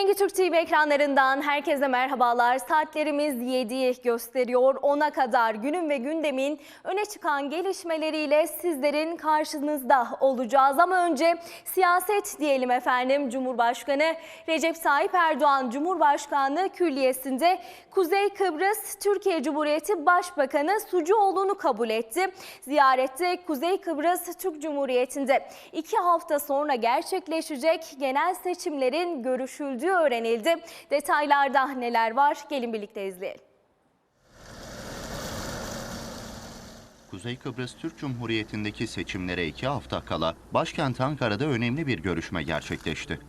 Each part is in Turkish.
Bengi Türk TV ekranlarından herkese merhabalar. Saatlerimiz 7'yi gösteriyor. 10'a kadar günün ve gündemin öne çıkan gelişmeleriyle sizlerin karşınızda olacağız. Ama önce siyaset diyelim efendim. Cumhurbaşkanı Recep Tayyip Erdoğan Cumhurbaşkanlığı Külliyesi'nde Kuzey Kıbrıs Türkiye Cumhuriyeti Başbakanı Sucuoğlu'nu kabul etti. Ziyarette Kuzey Kıbrıs Türk Cumhuriyeti'nde iki hafta sonra gerçekleşecek genel seçimlerin görüşüldüğü öğrenildi. Detaylarda neler var? Gelin birlikte izleyelim. Kuzey Kıbrıs Türk Cumhuriyeti'ndeki seçimlere iki hafta kala başkent Ankara'da önemli bir görüşme gerçekleşti.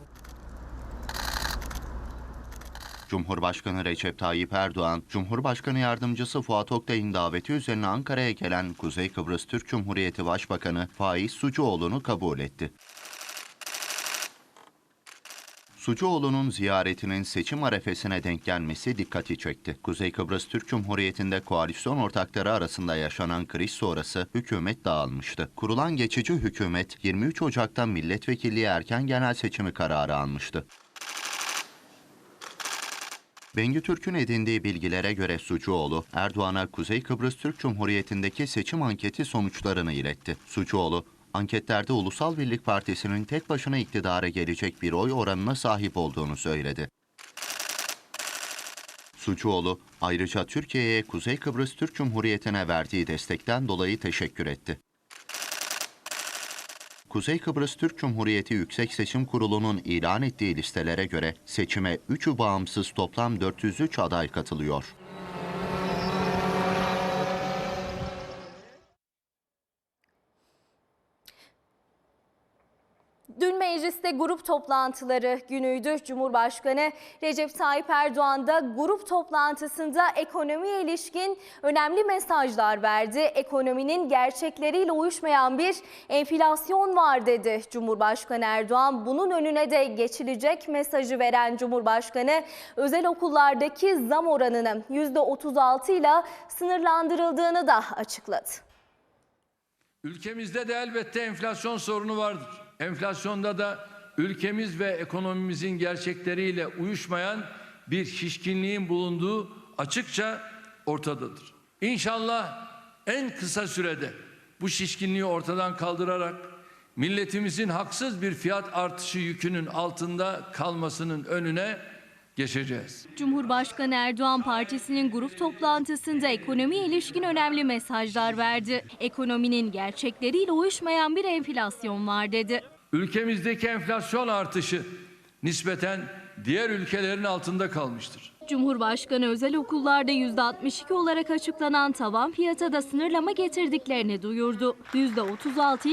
Cumhurbaşkanı Recep Tayyip Erdoğan, Cumhurbaşkanı Yardımcısı Fuat Oktay'ın daveti üzerine Ankara'ya gelen Kuzey Kıbrıs Türk Cumhuriyeti Başbakanı Faiz Sucuoğlu'nu kabul etti. Sucuoğlu'nun ziyaretinin seçim arefesine denk gelmesi dikkati çekti. Kuzey Kıbrıs Türk Cumhuriyeti'nde koalisyon ortakları arasında yaşanan kriz sonrası hükümet dağılmıştı. Kurulan geçici hükümet 23 Ocak'ta milletvekilliği erken genel seçimi kararı almıştı. Bengü Türk'ün edindiği bilgilere göre Sucuoğlu, Erdoğan'a Kuzey Kıbrıs Türk Cumhuriyeti'ndeki seçim anketi sonuçlarını iletti. Sucuoğlu, anketlerde Ulusal Birlik Partisi'nin tek başına iktidara gelecek bir oy oranına sahip olduğunu söyledi. Sucuoğlu, ayrıca Türkiye'ye Kuzey Kıbrıs Türk Cumhuriyeti'ne verdiği destekten dolayı teşekkür etti. Kuzey Kıbrıs Türk Cumhuriyeti Yüksek Seçim Kurulu'nun ilan ettiği listelere göre seçime 3'ü bağımsız toplam 403 aday katılıyor. Dün mecliste grup toplantıları günüydü. Cumhurbaşkanı Recep Tayyip Erdoğan da grup toplantısında ekonomiye ilişkin önemli mesajlar verdi. Ekonominin gerçekleriyle uyuşmayan bir enflasyon var dedi Cumhurbaşkanı Erdoğan. Bunun önüne de geçilecek mesajı veren Cumhurbaşkanı özel okullardaki zam oranının %36 ile sınırlandırıldığını da açıkladı. Ülkemizde de elbette enflasyon sorunu vardır. Enflasyonda da ülkemiz ve ekonomimizin gerçekleriyle uyuşmayan bir şişkinliğin bulunduğu açıkça ortadadır. İnşallah en kısa sürede bu şişkinliği ortadan kaldırarak milletimizin haksız bir fiyat artışı yükünün altında kalmasının önüne geçeceğiz. Cumhurbaşkanı Erdoğan partisinin grup toplantısında ekonomiye ilişkin önemli mesajlar verdi. Ekonominin gerçekleriyle uyuşmayan bir enflasyon var dedi. Ülkemizdeki enflasyon artışı nispeten diğer ülkelerin altında kalmıştır. Cumhurbaşkanı özel okullarda %62 olarak açıklanan tavan fiyata da sınırlama getirdiklerini duyurdu. %36